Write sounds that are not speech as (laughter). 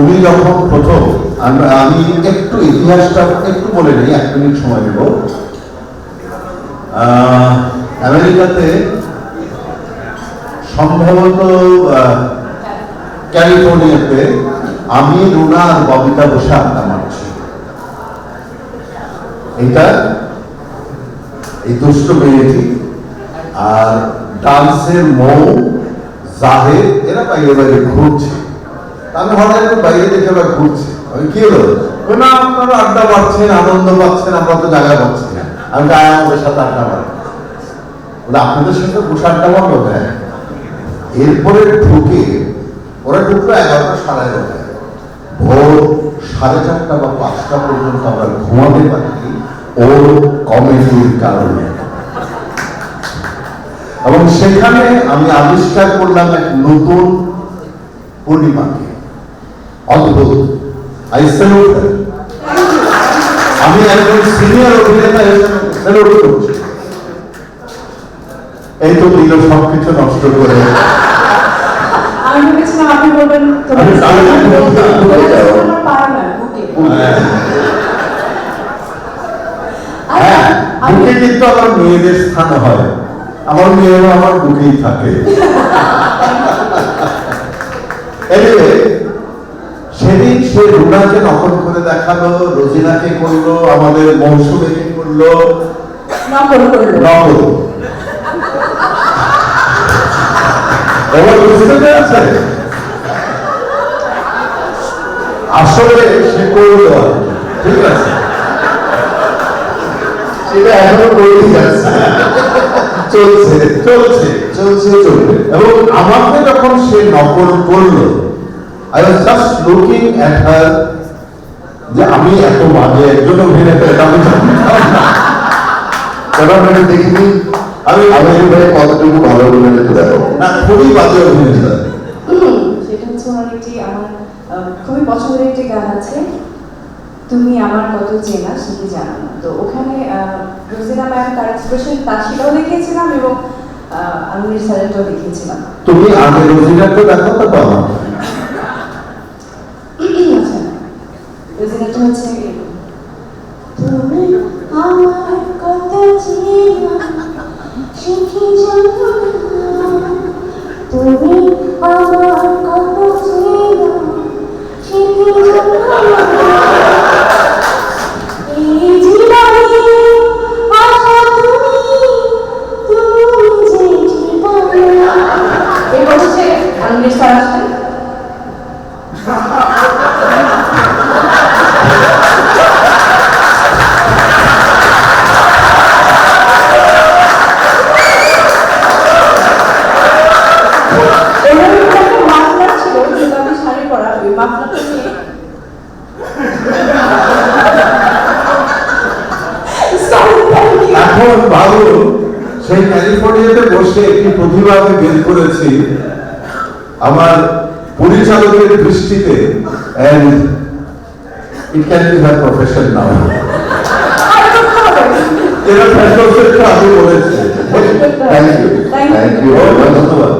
উনি যখন প্রথম আমি একটু ইতিহাসটা একটু বলে নিই, এক মিনিট সময় আমেরিকাতে সম্ভবত ক্যালিফোর্নিয়াতে আমি, রুনা আর ববিতা বসে আড্ডা মারছি। এটা এই দুষ্ট মেয়েটি আর ডান্সের মৌ, জাহেদ, এরা বাইরে বাইরে ঘুরছে। আমি হঠাৎ বাইরে দেখে আবার ঘুরছি। আমি কি হলো? না, আপনারা আড্ডা মারছেন, আনন্দ পাচ্ছেন, আমরা তো জায়গা পাচ্ছি না। আমি গায়ে আমাদের সাথে আড্ডা আপনাদের সাথে বসে আড্ডা মারলো হ্যাঁ এরপরে ঢুকে ওরা ঢুকলো এগারোটা সাড়ে এগারোটায়। ভোর সাড়ে চারটা বা পাঁচটা পর্যন্ত আমরা ঘুমাতে পারি ওর কমেডির কারণে। এবং সেখানে আমি আবিষ্কার করলাম এক নতুন পূর্ণিমাকে অদ্ভুত। আই স্যালুট আমি একজন সিনিয়র অভিনেতা হিসেবে স্যালুট করছি। এই তো দিল সবকিছু নষ্ট করে। আমি ভেবেছিলাম আপনি বলবেন বুকে। হ্যাঁ। আমি কিন্তু আমার মেয়েদের স্থান হয়। আমার মেয়েরও আমার বুকেই থাকে। (laughs) Anyway, সেদিন সে রুনাকে নকল করে দেখাল রোজিনাকে করল আমাদের মৌসুমীকে করল। নকল করল। নকল। আসলে সে করল। ঠিক আছে? সেটা এখনও করেই যাচ্ছে। চলছে চলছে চলছে চলবে এবং আমাকে যখন সে নকল করল I was just looking at her যে আমি এত বাজে একজন অভিনেতা এটা আমি এবার মানে দেখিনি আমি আমি এবারে কতটুকু ভালো একটু দেখো? না খুবই বাজে অভিনেতা। সেটা হচ্ছে ওনার একটি আমার খুবই পছন্দের একটি গান আছে তুমি আমার কত চেনা সেটি জানো না তো ওখানে রোজিনা ম্যাম তার এক্সপ্রেশন তার সেটাও দেখিয়েছিলাম এবং আমির স্যারেরটাও দেখিয়েছিলাম। তুমি আগে রোজিনাকে দেখো তো বাবা আচ্ছা রোজিনাটা হচ্ছে। তুমি আমার কত চেনা সেটি জানো তুমি আমার কত চেনা সেটি জানো না। এই (laughs) এখন ভাবুন সেই ক্যালিফোর্নিয়াতে বসে একটি প্রতিভা আমি বের করেছি। আমার পরিচালকের দৃষ্টিতে and it can be her profession now. এটা ফ্যাশন আমি বলেছি। থ্যাংক ইউ থ্যাংক ইউ ধন্যবাদ।